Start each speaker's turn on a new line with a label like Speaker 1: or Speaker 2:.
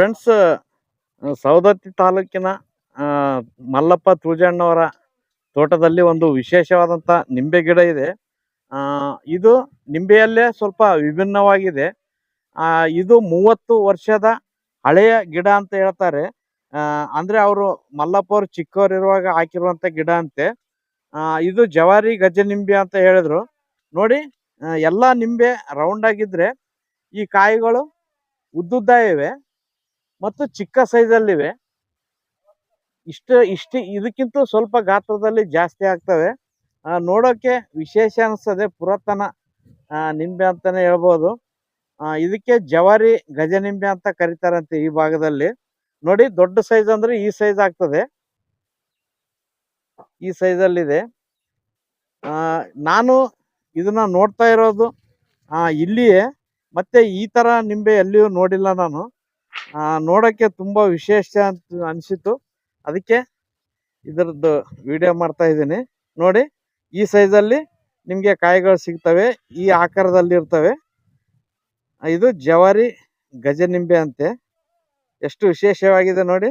Speaker 1: Friends Savadatti ತಾಲೂಕಿನ ಮಲ್ಲಪ್ಪ ತುಳಜಣ್ಣವರ ತೋಟದಲ್ಲಿ ಒಂದು ವಿಶೇಷವಾದಂಥ ನಿಂಬೆ ಗಿಡ ಇದೆ. ಇದು ನಿಂಬೆಯಲ್ಲೇ ಸ್ವಲ್ಪ ವಿಭಿನ್ನವಾಗಿದೆ. ಇದು ಮೂವತ್ತು ವರ್ಷದ ಹಳೆಯ ಗಿಡ ಅಂತ ಹೇಳ್ತಾರೆ. ಅಂದರೆ ಅವರು ಮಲ್ಲಪ್ಪ ಅವರು ಚಿಕ್ಕವರಿರುವಾಗ ಹಾಕಿರುವಂಥ ಗಿಡ ಅಂತೆ. ಇದು ಜವಾರಿ ಗಜ ನಿಂಬೆ ಅಂತ ಹೇಳಿದ್ರು. ನೋಡಿ ಎಲ್ಲಾ ನಿಂಬೆ ರೌಂಡ್ ಆಗಿದ್ರೆ ಈ ಕಾಯಿಗಳು ಉದ್ದುದ್ದ ಇವೆ. ಮತ್ತು ಚಿಕ್ಕ ಸೈಜಲ್ಲಿವೆ. ಇಷ್ಟ ಇಷ್ಟ ಇದಕ್ಕಿಂತ ಸ್ವಲ್ಪ ಗಾತ್ರದಲ್ಲಿ ಜಾಸ್ತಿ ಆಗ್ತವೆ. ನೋಡೋಕೆ ವಿಶೇಷ ಅನಿಸ್ತದೆ ಪುರಾತನ ನಿಂಬೆ ಅಂತಾನೆ ಹೇಳ್ಬೋದು. ಇದಕ್ಕೆ ಜವಾರಿ ಗಜನಿಂಬೆ ಅಂತ ಕರೀತಾರಂತೆ ಈ ಭಾಗದಲ್ಲಿ. ನೋಡಿ, ದೊಡ್ಡ ಸೈಜ್ ಅಂದ್ರೆ ಈ ಸೈಜ್ ಆಗ್ತದೆ. ಈ ಸೈಜಲ್ಲಿದೆ. ನಾನು ಇದನ್ನ ನೋಡ್ತಾ ಇರೋದು ಇಲ್ಲಿಯೇ. ಮತ್ತೆ ಈ ತರ ನಿಂಬೆ ಎಲ್ಲಿಯೂ ನೋಡಿಲ್ಲ ನಾನು. ನೋಡಕ್ಕೆ ತುಂಬಾ ವಿಶೇಷ ಅಂತ ಅನಿಸಿತು ಅದಕ್ಕೆ ಇದರದ್ದು ವಿಡಿಯೋ ಮಾಡ್ತಾ ಇದ್ದೀನಿ. ನೋಡಿ, ಈ ಸೈಜಲ್ಲಿ ನಿಮಗೆ ಕಾಯಿಗಳು ಸಿಗ್ತವೆ, ಈ ಆಕಾರದಲ್ಲಿ ಇರ್ತವೆ. ಇದು ಜವಾರಿ ಗಜನಿಂಬೆ ಅಂತೆ. ಎಷ್ಟು ವಿಶೇಷವಾಗಿದೆ ನೋಡಿ.